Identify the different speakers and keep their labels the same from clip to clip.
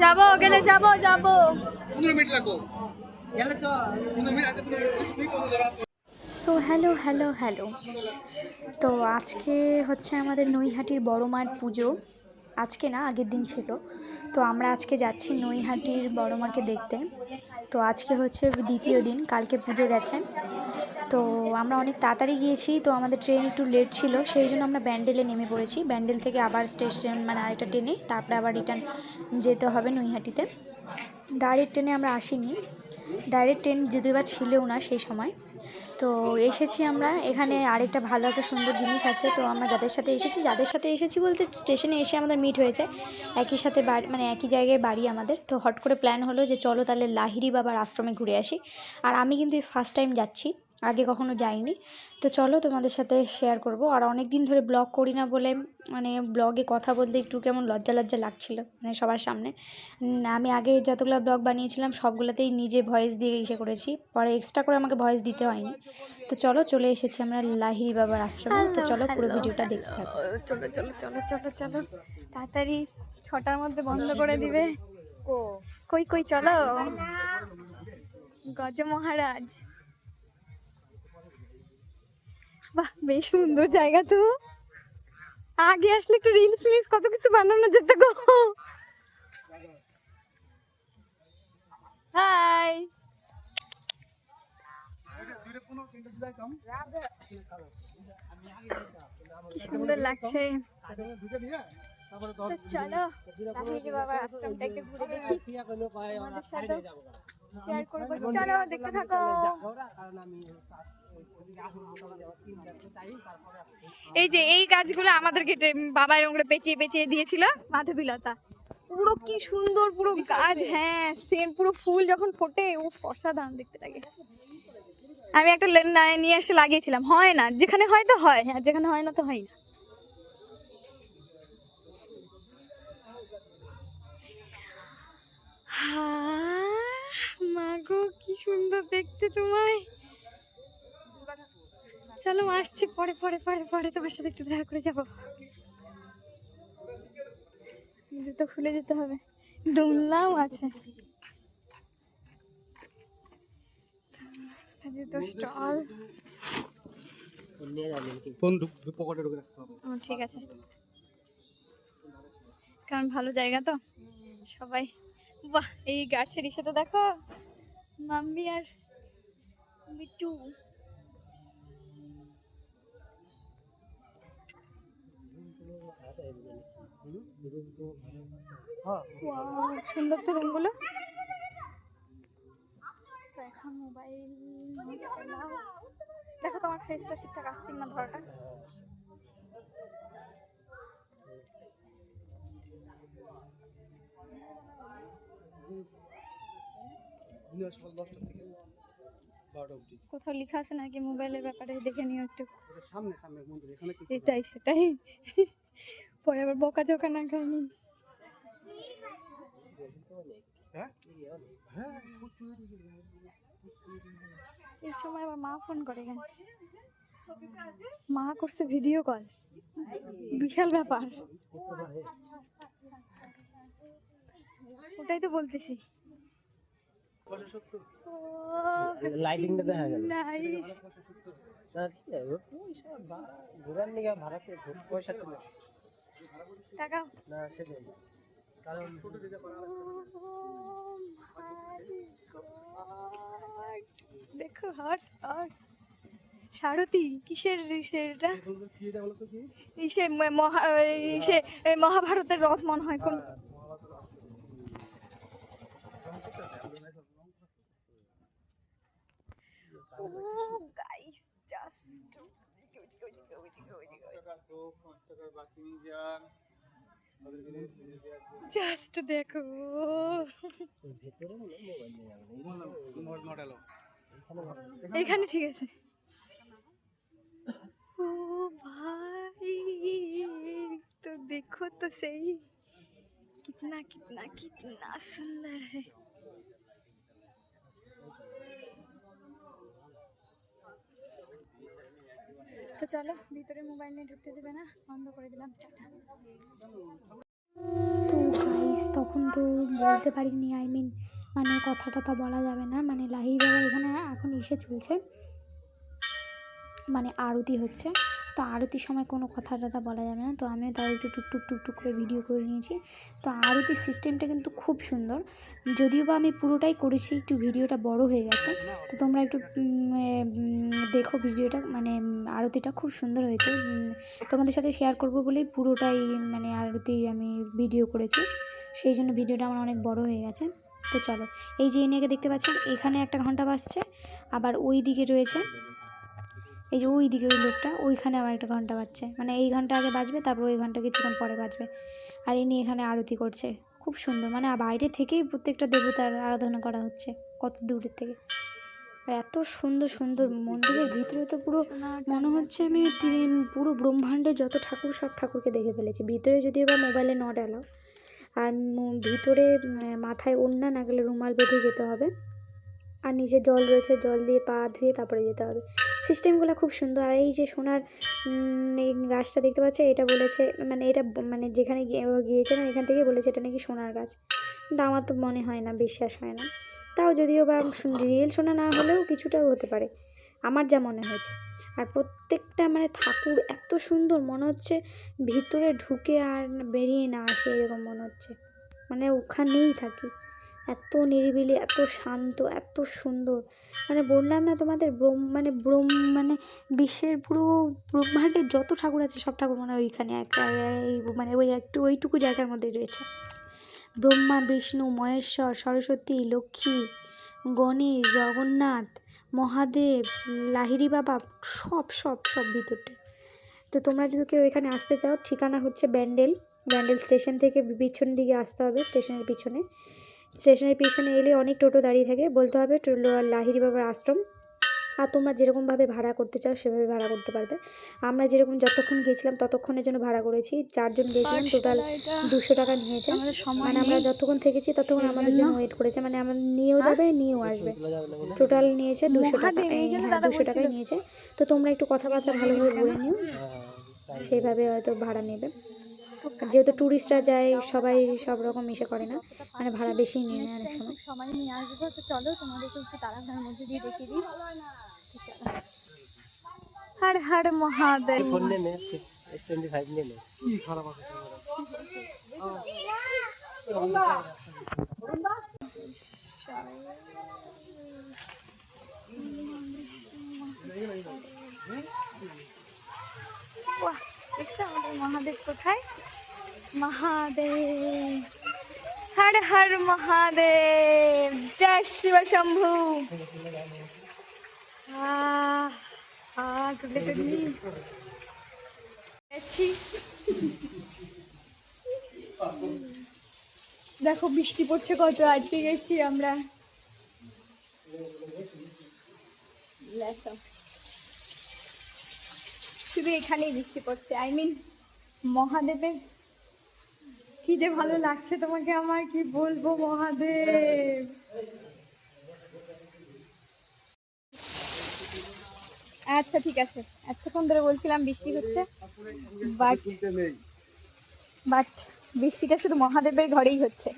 Speaker 1: যাব, গেলে যাব যাব। সো হ্যালো হ্যালো হ্যালো তো আজকে হচ্ছে আমাদের নৈহাটির বড় মার পুজো। আজকে না, আগের দিন ছিল। তো আমরা আজকে যাচ্ছি নৈহাটির বড় মাকে দেখতে। তো আজকে হচ্ছে দ্বিতীয় দিন, কালকে পুজো গেছে। তো আমরা অনেক তাড়াতাড়ি গিয়েছি, তো আমাদের ট্রেন একটু লেট ছিল, সেই জন্য আমরা ব্যান্ডেলে নেমে পড়েছি। ব্যান্ডেল থেকে আবার স্টেশন মানে আরেকটা ট্রেনে তারপরে আবার রিটার্ন যেতে হবে নৈহাটিতে। ডাইরেক্ট ট্রেনে আমরা আসিনি। ডাইরেক্ট ট্রেন যদিও বা ছিলও না সেই সময়। তো এসেছি আমরা, এখানে আরেকটা ভালো একটা সুন্দর জিনিস আছে, তো আমরা যাদের সাথে এসেছি, যাদের সাথে এসেছি বলতে স্টেশনে এসে আমাদের মিট হয়েছে। একই সাথে বাড়ি মানে একই জায়গায় বাড়ি আমাদের। তো হট করে প্ল্যান হলো যে চলো তাহলে লাহিরি বাবার আশ্রমে ঘুরে আসি। আর আমি কিন্তু ফার্স্ট টাইম যাচ্ছি। আগে কখনো যাইনি। তো চলো তোমাদের সাথে শেয়ার করব। আর অনেক দিন ধরে ব্লগ করি না বলে মানে ব্লগে কথা বলতে একটু কেমন লজ্জা লজ্জা লাগছিল মানে সবার সামনে। আমি আগে যতগুলো ব্লগ বানিয়েছিলাম সবগুলোতেই নিজে ভয়েস দিয়ে ইসে করেছি। পরে এক্সট্রা করে আমাকে ভয়েস দিতে হয়নি। তো চলো চলে এসেছি আমরা লাহিরি বাবার আশ্রমে। তো চলো পুরো ভিডিওটা দেখতে থাকো।
Speaker 2: চলো চলো চলো চলো চলো। তাড়াতাড়ি ছটার মধ্যে বন্ধ করে দিবে। কই? কই চলো। গজ মহারাজ বাহ, বেশ সুন্দর জায়গা তো। আগে আসলে একটু রিলস মিলস কত কিছু বানানো যেত গো। হাই কি সুন্দর লাগছে। চলো বাবার আশ্রমটা একটু ঘুরে দেখি। আমাদের সাথে শেয়ার করব। চলো, দেখতে থাকো। এই যে এই গাছগুলো আমাদের গেটে বাবা এরকম করে পেঁচিয়ে পেঁচিয়ে দিয়েছিল মাধবীলতা। পুরো কি সুন্দর পুরো গাছ হ্যাঁ সেম পুরো ফুল যখন ফোটে ও অসাধারণ দেখতে লাগে। আমি একটা নিয়ে এসে লাগিয়েছিলাম হয় না যেখানে হয় তো হয় আর যেখানে হয় না তো হয় না। মাগো কি সুন্দর দেখতে তোমায়। চলো আসছি। পরে পরে পরে পরে তোমার সাথে একটু দেখা করে যাব। জুতো খুলে যেতে হবে। দোলনাও আছে। জুতো স্টল।
Speaker 3: ফোন পকেটে ঢুকে রাখতে হবে।
Speaker 2: ঠিক আছে। কারণ ভালো জায়গা তো। সবাই বাহ এই গাছের ইসেটা দেখো। মাম্মি আর মিটু। সুন্দর তো রুমগুলো। তো এখন মোবাইল দেখো তোমার ফেসটা ঠিকঠাক আসছে না ধরাটা। কোথাও লেখা আছে নাকি মোবাইলের ব্যাপারে? দেখে নিও একটু।
Speaker 3: সামনে সামনে এখানে
Speaker 2: সেটাই সেটাই। পরে আবার বকা ঝকা না খাইনি।
Speaker 3: হ্যাঁ?
Speaker 2: এই সময় আবার মা ফোন করে কেন? মা করছে ভিডিও কল। বিশাল ব্যাপার। ওটাই তো বলতেছি।
Speaker 4: লাইটিংটা দেখা গেল।
Speaker 2: নাইস
Speaker 4: না বা- ঘোরার নিয়ে ভাড়াতে পয়সা তুলে।
Speaker 2: টাকা
Speaker 4: না সেটাই। কারণ
Speaker 2: দেখো হার্স হার্স সারথি কিসের ইসে মহা ইসে মহাভারতের রথ মনে হয় কোন? জাস্ট জাস্ট দেখো
Speaker 4: ভেতরে মনে হয় মোবাইল নিয়ে যাবে না।
Speaker 3: নট এলো
Speaker 2: এখানে ঠিক আছে ও ভাই तो देखो तो सही कितना कितना कितना सुंदर है তো তো চলো, ভিতরে মোবাইল নিয়ে ঢুকতে দেবে না, বন্ধ করে দিলাম
Speaker 1: তো গাইস তখন তো বলতে পারিনি আই মিন মানে কথা টথা বলা যাবে না মানে লাহি এখানে এখন এসে চলছে মানে আরতি হচ্ছে। তো আরতির সময় কোনো কথা টথা বলা যাবে না। তো আমিও তাও একটু টুকটুক টুকটুক করে ভিডিও করে নিয়েছি। তো আরতির সিস্টেমটা কিন্তু খুব সুন্দর। যদিও বা আমি পুরোটাই করেছি, একটু ভিডিওটা বড় হয়ে গেছে। তো তোমরা একটু দেখো ভিডিওটা মানে আরতিটা খুব সুন্দর হয়েছে। তোমাদের সাথে শেয়ার করব বলেই পুরোটাই মানে আরতি আমি ভিডিও করেছি। সেই জন্য ভিডিওটা আমার অনেক বড় হয়ে গেছে। তো চলো, এই যে এনেকে দেখতে পাচ্ছেন, এখানে একটা ঘণ্টা বাজছে। আবার ওই দিকে রয়েছে। এই যে ওই দিকে ওই লোকটা, ওইখানে আবার একটা ঘণ্টা বাজছে। মানে এই ঘণ্টা আগে বাজবে, তারপর ওই ঘণ্টা কিছুক্ষণ পরে বাজবে। আর ইনি এখানে আরতি করছে। খুব সুন্দর। মানে বাইরে থেকেই প্রত্যেকটা দেবতার আরাধনা করা হচ্ছে, কত দূরের থেকে। আর এত সুন্দর সুন্দর মন্দিরের ভিতরে তো পুরো মনে হচ্ছে আমি পুরো ব্রহ্মাণ্ডে যত ঠাকুর সব ঠাকুরকে দেখে ফেলেছি। ভিতরে যদিও বা মোবাইলে নট অ্যালাউ আর ভিতরে মাথায় ওড়না, না গেলে রুমাল বেঁধে যেতে হবে। আর নিচে জল রয়েছে, জল দিয়ে পা ধুয়ে তারপরে যেতে হবে। সিস্টেমগুলো খুব সুন্দর। আর এই যে সোনার এই গাছটা দেখতে পাচ্ছে? এটা বলেছে মানে এটা মানে যেখানে গিয়ে- ও গিয়েছিলাম এখান থেকে বলেছে এটা নাকি সোনার গাছ। কিন্তু আমার তো মনে হয় না, বিশ্বাস হয় না। তাও যদিও বা রিয়েল সোনা না হলেও কিছুটাও হতে পারে। আমার যা মনে হয়েছে। আর প্রত্যেকটা মানে ঠাকুর এত সুন্দর, মনে হচ্ছে ভিতরে ঢুকে আর বেরিয়ে না আসে, এরকম মনে হচ্ছে। মানে ওখানেই থাকি। এত নিরিবিলি, এত শান্ত, এত সুন্দর। মানে বললাম না তোমাদের ব্রহ্ম মানে ব্রহ্ম মানে বিশ্বের পুরো ব্রহ্মাণ্ডের যত ঠাকুর আছে সব ঠাকুর মানে ওইখানে মানে ওই একটু, ওইটুকু জায়গার মধ্যে রয়েছে। ব্রহ্মা, বিষ্ণু, মহেশ্বর, সরস্বতী, লক্ষ্মী, গণেশ, জগন্নাথ, মহাদেব, লাহিড়ি বাবা, সব সব সব ভিতরটা তো তোমরা যদি কেউ এখানে আসতে চাও, ঠিকানা হচ্ছে ব্যান্ডেল। ব্যান্ডেল স্টেশন থেকে পিছন দিকে আসতে হবে, স্টেশনের পিছনে। স্টেশনের পিছনে এলে অনেক টোটো দাঁড়িয়ে থাকে। বলতে হবে টো- লো- লাহিড়ি বাবার আশ্রম। আর তোমরা যেরকমভাবে ভাড়া করতে চাও সেভাবে ভাড়া করতে পারবে। আমরা যেরকম যতক্ষণ গিয়েছিলাম ততক্ষণের জন্য ভাড়া করেছি। চারজন গিয়েছিলাম টোটাল দুশো টাকা নিয়েছে। মানে আমরা যতক্ষণ থেকেছি ততক্ষণ আমাদের জন্য ওয়েট করেছে। মানে আমার নিয়েও যাবে নিয়েও আসবে। টোটাল নিয়েছে দুশো টাকা। হ্যাঁ দুশো টাকাই নিয়েছে। তো তোমরা একটু কথাবার্তা ভালোভাবে বলে নিও।
Speaker 4: হ্যাঁ
Speaker 1: সেইভাবে হয়তো ভাড়া নেবে। যেহেতু ট্যুরিস্টরা যায় সবাই সব রকম এসে করে না। মানে ভাড়া বেশি নিয়ে নেয় অনেক সময়।
Speaker 2: সবাই নিয়ে আসব তো চলো তোমাদেরকে একটু তারাঘার মধ্যে দিয়ে দেখিয়ে দিই। চলো। হর হর মহাদেব।
Speaker 3: কি খারাপ আছে
Speaker 2: বাহ, দেখছ আমাদের মহাদেব কোথায়? মহাদেব। হর হর মহাদেব। জয় শিব শম্ভু। দেখো, বৃষ্টি পড়ছে কত, আটকে গেছি আমরা। শুধু এখানেই বৃষ্টি পড়ছে। আই মিন মহাদেবের কি যে ভালো লাগছে তোমাকে আমার, কি বলব মহাদেব? আচ্ছা ঠিক আছে। এতক্ষণ ধরে বলছিলাম বৃষ্টি হচ্ছে বাট বাট বৃষ্টিটা শুধু মহাদেবের ঘরেই হচ্ছে,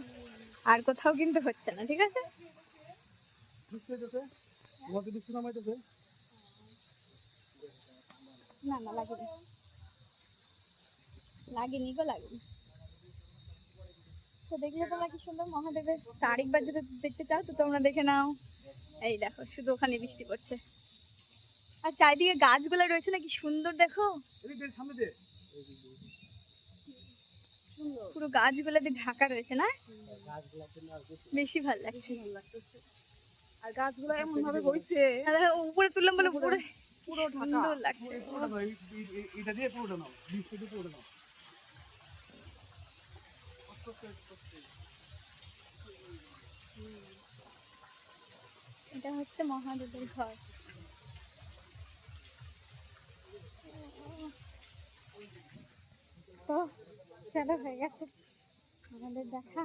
Speaker 2: আর কোথাও কিন্তু হচ্ছে না, ঠিক আছে
Speaker 3: বুঝতে যেতে তোমাকে দুঃখ নামাইতেছে
Speaker 2: না না লাগেনি। লাগেনি গো লাগেনি। তো দেখলে তোমরা কি সুন্দর মহাদেবের তারিখ বার যদি দেখতে চাও তো তোমরা দেখে নাও। এই দেখো শুধু ওখানে বৃষ্টি পড়ছে। আর চারিদিকে গাছগুলো রয়েছে না কি সুন্দর দেখো। পুরো গাছগুলো দিয়ে। ঢাকা রয়েছে না? বেশি ভালো লাগছে।
Speaker 3: আর গাছগুলো এমন ভাবে হইছে।
Speaker 2: আর উপরে তুললাম বলে পুরো পুরো সুন্দর লাগছে।
Speaker 3: এটা দিয়ে পুরোটা নাও। বৃষ্টি দিয়ে পুরোটা নাও।
Speaker 2: এটা হচ্ছে মহাদেবের ঘর। তো চলো হয়ে গেছে। আমাদের দেখা।